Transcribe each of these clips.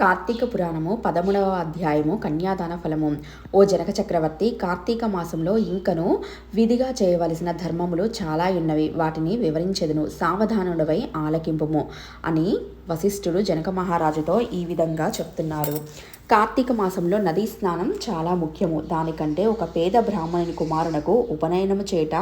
కార్తీక పురాణము పదమూడవ అధ్యాయము కన్యాదాన ఫలము. ఓ జనక చక్రవర్తి కార్తీక మాసంలో ఇంకను విధిగా చేయవలసిన ధర్మములు చాలా ఉన్నవి. వాటిని వివరించెదను. సావధానుడవై ఆలకింపుము అని వశిష్ఠుడు జనక మహారాజుతో ఈ విధంగా చెప్తున్నారు. కార్తీక మాసంలో నదీ స్నానం చాలా ముఖ్యము. దానికంటే ఒక పేద బ్రాహ్మణుని కుమారునకు ఉపనయనము చేట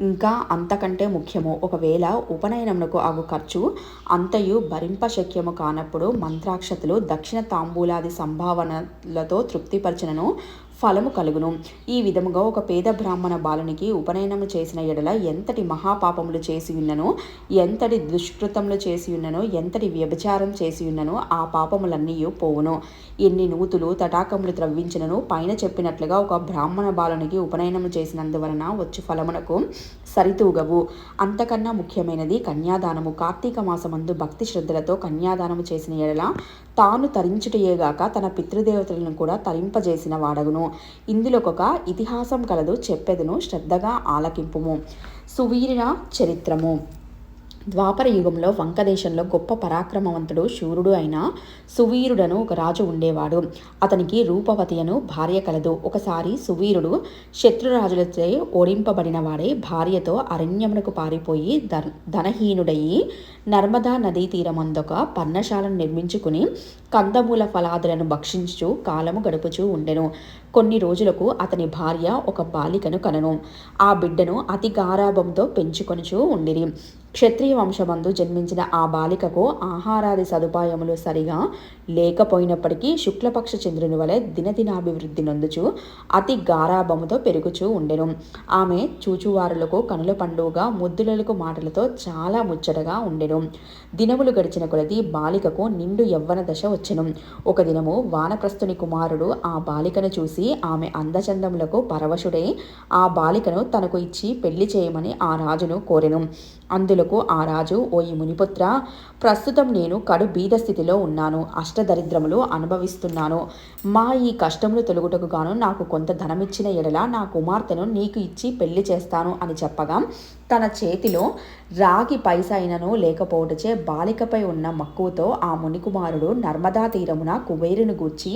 ఇంకా అంతకంటే ముఖ్యము. ఒకవేళ ఉపనయనమునకు అగు ఖర్చు అంతయు భరింపశక్యము కానప్పుడు మంత్రాక్షతలు దక్షిణ తాంబూలాది సంభావనలతో తృప్తిపరచనను ఫలము కలుగును. ఈ విధముగా ఒక పేద బ్రాహ్మణ బాలునికి ఉపనయనము చేసిన ఎడల ఎంతటి మహాపాపములు చేసి ఉన్నను ఎంతటి దుష్కృతములు చేసి ఉన్ననో ఎంతటి వ్యభిచారం చేసి ఉన్ననో ఆ పాపములన్నీ పోవును. ఎన్ని నూతులు తటాకములు త్రవ్వించినను పైన చెప్పినట్లుగా ఒక బ్రాహ్మణ బాలునికి ఉపనయనము చేసినందువలన వచ్చు ఫలమునకు సరితూగవు. అంతకన్నా ముఖ్యమైనది కన్యాదానము. కార్తీక మాసమందు భక్తి శ్రద్ధలతో కన్యాదానము చేసిన ఎడల తాను తరించుటయేగాక తన పితృదేవతలను కూడా తరింపజేసిన వాడగును. ఇందులోకొక ఇతిహాసం కలదు చెప్పెదను శ్రద్ధగా ఆలకింపుము. సువీరిన చరిత్రము. ద్వాపర యుగంలో వంకదేశంలో గొప్ప పరాక్రమవంతుడు శూరుడు అయిన సువీరుడను ఒక రాజు ఉండేవాడు. అతనికి రూపవతి అను భార్య కలదు. ఒకసారి సువీరుడు శత్రురాజులచే ఓడింపబడిన వాడే భార్యతో అరణ్యమునకు పారిపోయి ధనహీనుడయి నర్మదా నదీ తీరమందొక పర్ణశాలను నిర్మించుకుని కందమూల ఫలాదులను భక్షించు కాలము గడుపుచూ ఉండెను. కొన్ని రోజులకు అతని భార్య ఒక బాలికను కనను. ఆ బిడ్డను అతి గారాభంతో పెంచుకొనుచూ ఉండిరి. క్షత్రియ వంశమందు జన్మించిన ఆ బాలికకు ఆహారాది సదుపాయములు సరిగా లేకపోయినప్పటికీ శుక్లపక్ష చంద్రుని వలె దినదినాభివృద్ధి నొందుచు అతి గారాభముతో పెరుగుచూ ఉండెను. ఆమె చూచువారులకు కనుల పండుగ ముద్దులకు మాటలతో చాలా ముచ్చటగా ఉండెను. దినములు గడిచిన కొలది బాలికకు నిండు యవ్వన దశ వచ్చెను. ఒక దినము వానప్రస్థుని కుమారుడు ఆ బాలికను చూసి ఆమె అందచందములకు పరవశుడై ఆ బాలికను తనకు ఇచ్చి పెళ్ళి చేయమని ఆ రాజును కోరెను. అందులకు ఆ రాజు ఓ ఈ మునిపుత్ర ప్రస్తుతం నేను కడు బీద స్థితిలో ఉన్నాను అష్టదరిద్రములు అనుభవిస్తున్నాను. మా ఈ కష్టములు తొలుగుటకు గాను నాకు కొంత ధనమిచ్చిన ఎడల నా కుమార్తెను నీకు ఇచ్చి పెళ్ళి చేస్తాను అని చెప్పగా తన చేతిలో రాగి పైసైనను లేకపోవటచే బాలికపై ఉన్న మక్కువతో ఆ మునికుమారుడు నర్మదా తీరమున కుబేరుని గూర్చి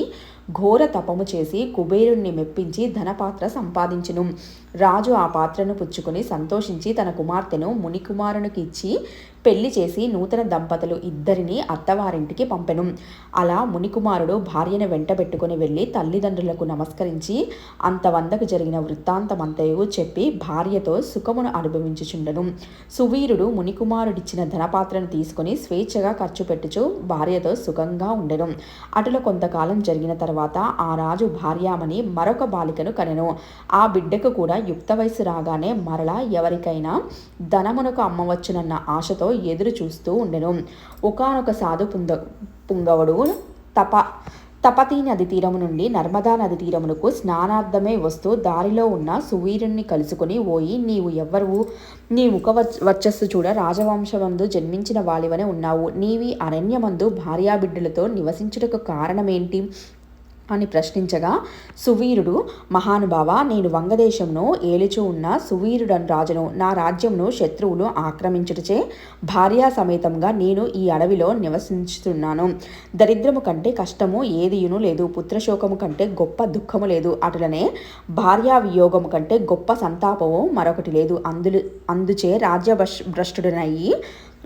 ఘోర తపము చేసి కుబేరుణ్ణి మెప్పించి ధనపాత్ర సంపాదించును. రాజు ఆ పాత్రను పుచ్చుకొని సంతోషించి తన కుమార్తెను మునికుమారునికి ఇచ్చి పెళ్ళి చేసి నూతన దంపతులు ఇద్దరిని అత్తవారింటికి పంపెను. అలా మునికుమారుడు భార్యను వెంటబెట్టుకుని వెళ్ళి తల్లిదండ్రులకు నమస్కరించి అంతవందకు జరిగిన వృత్తాంతమంతయు చెప్పి భార్యతో సుఖమును అనుభవించుచుండెను. సువీరుడు మునికుమారుడిచ్చిన ధనపాత్రను తీసుకుని స్వేచ్ఛగా ఖర్చు పెట్టుచు భార్యతో సుఖంగా ఉండెను. అటులో కొంతకాలం జరిగిన తర్వాత తర్వాత ఆ రాజు భార్యామని మరొక బాలికను కనెను. ఆ బిడ్డకు కూడా యుక్త వయసు రాగానే మరలా ఎవరికైనా ధనమునకు అమ్మవచ్చునన్న ఆశతో ఎదురు చూస్తూ ఉండెను. ఒకనొక సాధు పుంద పుంగవుడు తప తపతీ నది తీరము నుండి నర్మదా నది తీరమునకు స్నానార్థమే వస్తూ దారిలో ఉన్న సువీరుణ్ణి కలుసుకుని ఓయి నీవు ఎవ్వరు నీ ముఖ వచ్చస్సు చూడ రాజవంశమందు జన్మించిన వాలివనే ఉన్నావు. నీవి అరణ్యమందు భార్యాబిడ్డలతో నివసించుటకు కారణమేంటి? అని ప్రశ్నించగా సువీరుడు మహానుభావ నేను వంగదేశంను ఏలుచు ఉన్న సువీరుడన్ రాజును నా రాజ్యంను శత్రువులు ఆక్రమించుటచే భార్యా సమేతంగా నేను ఈ అడవిలో నివసించుతున్నాను దరిద్రము కంటే కష్టము ఏదియును లేదు పుత్రశోకము కంటే గొప్ప దుఃఖము లేదు అటులనే భార్యా వియోగము కంటే గొప్ప సంతాపము మరొకటి లేదు. అందులు అందుచే రాజ్య భ్రష్టుడనయ్యి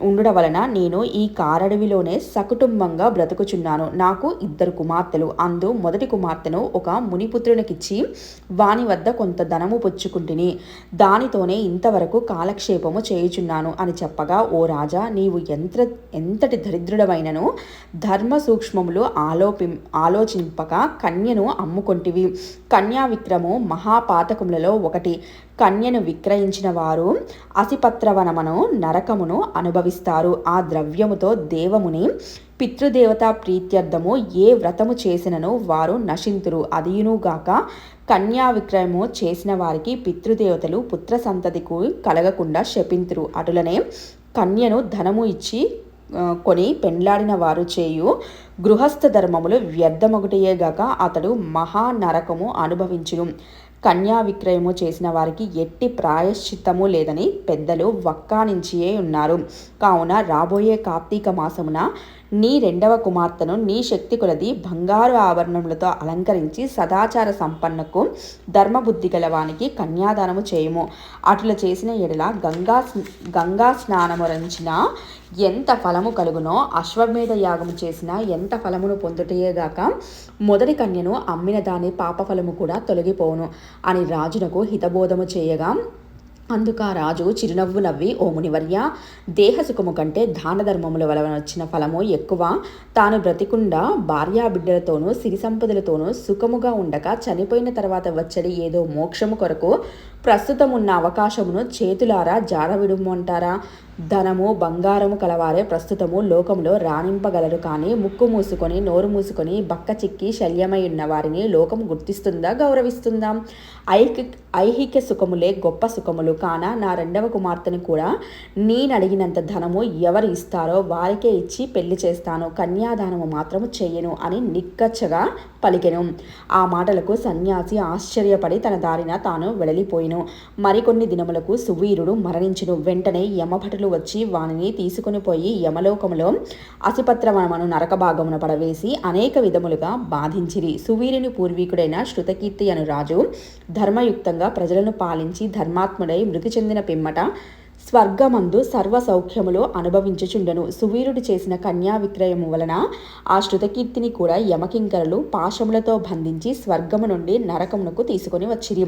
ఉండడం వలన నేను ఈ కారడవిలోనే సకుటుంబంగా బ్రతుకుచున్నాను. నాకు ఇద్దరు కుమార్తెలు. అందు మొదటి కుమార్తెను ఒక మునిపుత్రునికిచ్చి వాని వద్ద కొంత ధనము పుచ్చుకుంటుని. దానితోనే ఇంతవరకు కాలక్షేపము చేయుచున్నాను అని చెప్పగా ఓ రాజా నీవు ఎంత ఎంతటి దరిద్రుడమైనను ధర్మ సూక్ష్మములు ఆలోపి ఆలోచింపక కన్యను అమ్ముకొంటివి. కన్యా విక్రము మహాపాతకములలో ఒకటి. కన్యను విక్రయించిన వారు అసిపత్రవనమును నరకమును అనుభవిస్తారు. ఆ ద్రవ్యముతో దేవముని పితృదేవత ప్రీత్యర్థము ఏ వ్రతము చేసినను వారు నశింతురు. అదియునుగాక కన్యా విక్రయము చేసిన వారికి పితృదేవతలు పుత్ర సంతతికు కలగకుండా శపింతురు. అటులనే కన్యను ధనము ఇచ్చి కొని పెండ్లాడిన వారు చేయు గృహస్థ ధర్మములు వ్యర్థమొకటియేగాక అతడు మహానరకము అనుభవించును. కన్యా విక్రయము చేసిన వారికి ఎట్టి ప్రాయశ్చిత్తము లేదని పెద్దలు వక్కానించియే ఉన్నారు. కావున రాబోయే కార్తీక మాసమున నీ రెండవ కుమార్తెను నీ శక్తి కొలది బంగారు ఆభరణములతో అలంకరించి సదాచార సంపన్నకు ధర్మబుద్ధి గలవానికి కన్యాదానము చేయము. అట్లా చేసిన ఎడల గంగా గంగా స్నానము రంచిన ఎంత ఫలము కలుగునో అశ్వమేధ యాగము చేసిన ఎంత ఫలమును పొందుటయేగాక మొదటి కన్యను అమ్మిన దాని పాపఫలము కూడా తొలగిపోవును అని రాజునకు హితబోధము చేయగా అందుక రాజు చిరునవ్వు నవ్వి ఓ మునివర్య దేహసుఖము కంటే దాన ధర్మముల వలన వచ్చిన ఫలము ఎక్కువ. తాను బ్రతికుండా భార్యాబిడ్డలతోనూ సిరి సంపదలతోనూ సుఖముగా ఉండక చనిపోయిన తర్వాత వచ్చడి ఏదో మోక్షము కొరకు ప్రస్తుతం ఉన్న అవకాశమును చేతులారా జారవిడుమంటారా? ధనము బంగారము కలవారే ప్రస్తుతము లోకంలో రాణింపగలరు కానీ ముక్కు మూసుకొని నోరు మూసుకొని బక్క చిక్కి శల్యమై ఉన్న వారిని లోకం గుర్తిస్తుందా? గౌరవిస్తుందా? ఐకి ఐహిక సుఖములే గొప్ప సుఖములు. కాన నా రెండవ కుమార్తెను కూడా నేను అడిగినంత ధనము ఎవరు ఇస్తారో వారికే ఇచ్చి పెళ్ళి చేస్తాను. కన్యాదానము మాత్రము చేయను అని నిక్కచ్చగా పలికెను. ఆ మాటలకు సన్యాసి ఆశ్చర్యపడి తన దారిన తాను వెడలిపోయిను మరికొన్ని దినములకు సువీరుడు మరణించును. వెంటనే యమభటులు వచ్చి వానిని తీసుకుని పోయి యమలోకములో అసిపత్రవనమను నరక భాగమున పడవేసి అనేక విధములుగా బాధించిరి. సువీరుని పూర్వీకుడైన శృతకీర్తి అను రాజు ధర్మయుక్తంగా ప్రజలను పాలించి ధర్మాత్ముడై మృతి చెందిన పిమ్మట స్వర్గమందు సర్వ సౌఖ్యములో అనుభవించుచుండెను. సువీరుడు చేసిన కన్యా విక్రయము వలన ఆ శృతకీర్తిని కూడా యమకింకరలు పాశములతో బంధించి స్వర్గము నుండి నరకమునకు తీసుకొని వచ్చిరి.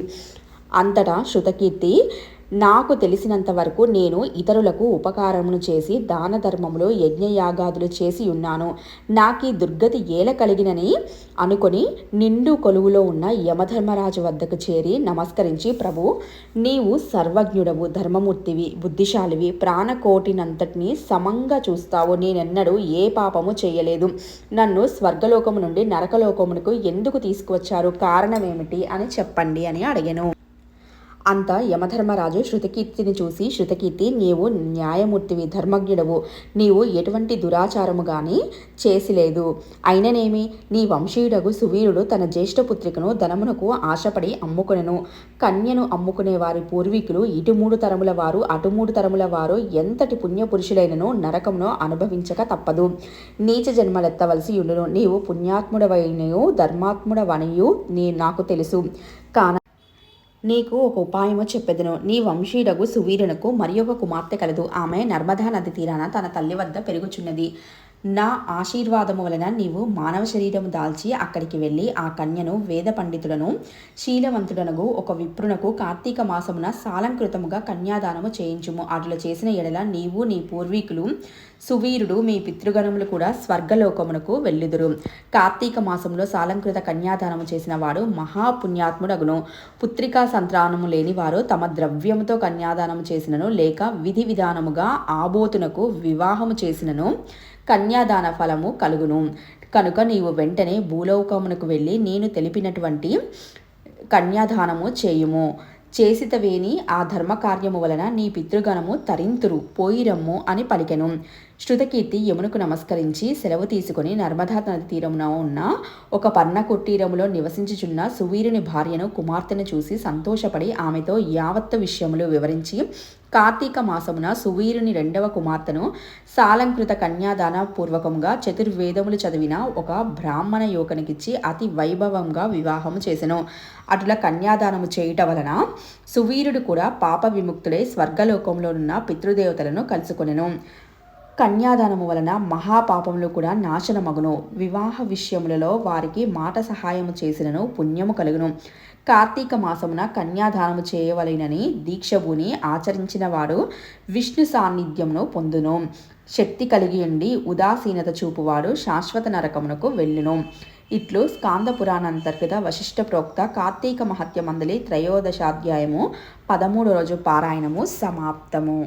అంతటా శృతకీర్తి. నాకు తెలిసినంత వరకు నేను ఇతరులకు ఉపకారమును చేసి దాన ధర్మములు యజ్ఞయాగాదులు చేసి ఉన్నాను. నాకు ఈ దుర్గతి ఏల కలిగినని అనుకొని నిండు కొలువులో ఉన్న యమధర్మరాజు వద్దకు చేరి నమస్కరించి ప్రభు నీవు సర్వజ్ఞుడవు ధర్మమూర్తివి బుద్ధిశాలివి ప్రాణకోటినంతటిని సమంగా చూస్తావు. నేనెన్నడూ ఏ పాపము చేయలేదు. నన్ను స్వర్గలోకము నుండి నరకలోకమునకు ఎందుకు తీసుకువచ్చారు? కారణమేమిటి? అని చెప్పండి అని అడిగాను. అంత యమధర్మరాజు శృతకీర్తిని చూసి శృతకీర్తి నీవు న్యాయమూర్తివి ధర్మజ్ఞుడవు. నీవు ఎటువంటి దురాచారము కానీ చేసిలేదు. అయిననేమి? నీ వంశీయుడగు సువీరుడు తన జ్యేష్ఠపుత్రికను ధనమునకు ఆశపడి అమ్ముకునెను. కన్యను అమ్ముకునే వారి పూర్వీకులు ఇటు మూడు తరముల వారు అటు మూడు తరముల వారు ఎంతటి పుణ్యపురుషులైనను నరకమును అనుభవించక తప్పదు. నీచ జన్మలెత్తవలసి ఉండును. నీవు పుణ్యాత్ముడవైనయు ధర్మాత్ముడవనియు నీ నాకు తెలుసు. నీకు ఒక ఉపాయమో చెప్పెదను. నీ వంశీయుడగు సువీరునకు మరి ఒక కుమార్తె కలదు. ఆమె నర్మదా నది తీరాన తన తల్లి వద్ద పెరుగుచున్నది. నా ఆశీర్వాదము వలన నీవు మానవ శరీరము దాల్చి అక్కడికి వెళ్ళి ఆ కన్యను వేద పండితులను శీలవంతుడనగు ఒక విప్రునకు కార్తీక మాసమున సాలంకృతముగా కన్యాదానము చేయించుము. అటులు చేసిన ఎడల నీవు నీ పూర్వీకులు సువీరుడు మీ పితృగణములు కూడా స్వర్గలోకమునకు వెళ్ళుదురు. కార్తీక మాసంలో సాలంకృత కన్యాదానము చేసిన వాడు మహాపుణ్యాత్ముడగును. పుత్రికా సంతానము లేని వారు తమ ద్రవ్యముతో కన్యాదానము చేసినను లేక విధి విధానముగా ఆబోతునకు వివాహము చేసినను. కన్యాదాన ఫలము కలుగును. కనుక నీవు వెంటనే భూలోకమునకు వెళ్ళి నేను తెలిపినటువంటి కన్యాదానము చేయుము. చేసితవేని ఆ ధర్మకార్యము వలన నీ పితృగణము తరింతురు పోయిరమ్ము అని పలికెను. శృతకీర్తి యమునకు నమస్కరించి సెలవు తీసుకుని నర్మదా నది తీరమున ఉన్న ఒక పర్ణ కుటీరములో నివసించుచున్న సువీరుని భార్యను కుమార్తెను చూసి సంతోషపడి ఆమెతో యావత్తు విషయములు వివరించి కార్తీక మాసమున సువీరుని రెండవ కుమార్తెను సాలంకృత కన్యాదాన పూర్వకంగా చతుర్వేదములు చదివిన ఒక బ్రాహ్మణ యువకునికిచ్చి అతి వైభవంగా వివాహము చేసెను. అటుల కన్యాదానము చేయుట వలన సువీరుడు కూడా పాప విముక్తుడై స్వర్గలోకంలో ఉన్న పితృదేవతలను కలుసుకొనెను. కన్యాదానము వలన మహాపాపములు కూడా నాశనమగును. వివాహ విషయములలో వారికి మాట సహాయము చేసినను పుణ్యము కలుగును. కార్తీక మాసమున కన్యాదానము చేయవలెనని దీక్షభూని ఆచరించిన వాడు విష్ణు సాన్నిధ్యమును పొందును. శక్తి కలిగి ఉండి ఉదాసీనత చూపువాడు శాశ్వత నరకమునకు వెళ్ళును. ఇట్లు స్కాంద పురాణాంతర్గత వశిష్ట ప్రోక్త కార్తీక మహత్య మందలి త్రయోదశాధ్యాయము పదమూడు రోజు పారాయణము సమాప్తము.